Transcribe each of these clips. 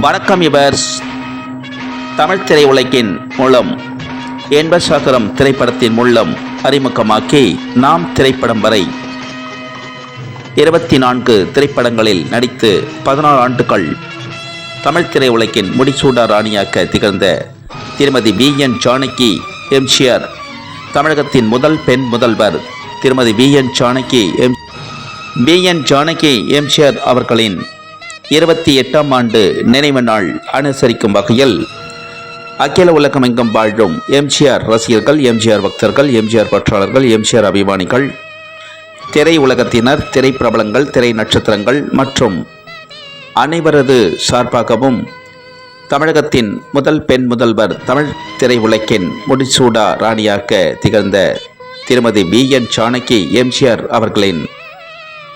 வணக்கம் இவர்ஸ். தமிழ் திரையுலகின் மூலம் என்பசாகரம் திரைப்படத்தின் மூலம் அறிமுகமாக்கி நாம் திரைப்படம் வரை இருபத்தி நான்கு திரைப்படங்களில் நடித்து பதினாறு ஆண்டுகள் தமிழ் திரையுலகின் முடிசூடா ராணியாக்க திகழ்ந்த திருமதி வி என் ஜானகி எம்ஜிஆர் தமிழகத்தின் முதல் பெண் முதல்வர் திருமதி V N Janaki M V N Janaki MGR அவர்களின் இருபத்தி எட்டாம் ஆண்டு நினைவு நாள் அனுசரிக்கும் வகையில் அகில உலகமெங்கும் வாழும் எம்ஜிஆர் ரசிகர்கள் எம்ஜிஆர் பக்தர்கள் எம்ஜிஆர் பற்றாளர்கள் எம்ஜிஆர் அபிமானிகள் திரை உலகத்தினர் திரைப்பிரபலங்கள் திரை நட்சத்திரங்கள் மற்றும் அனைவரது சார்பாகவும் தமிழகத்தின் முதல் பெண் முதல்வர் தமிழ் திரை உலகின் முடிசூடா ராணியாக திகழ்ந்த திருமதி வி என் சாணக்கி எம்ஜிஆர் அவர்களின்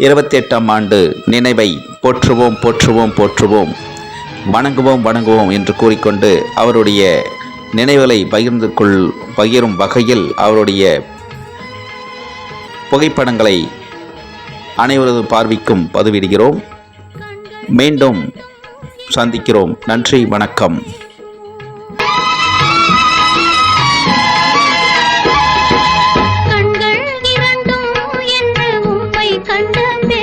இருபத்தி எட்டாம் ஆண்டு நினைவை போற்றுவோம் போற்றுவோம் போற்றுவோம். வணங்குவோம் வணங்குவோம் என்று கூறிக்கொண்டு அவருடைய நினைவுகளை பகிர்ந்து கொள் பகிரும் வகையில் அவருடைய புகைப்படங்களை அனைவரது பார்வைக்கும் பதிவிடுகிறோம். மீண்டும் சந்திக்கிறோம். நன்றி வணக்கம். கண்டமே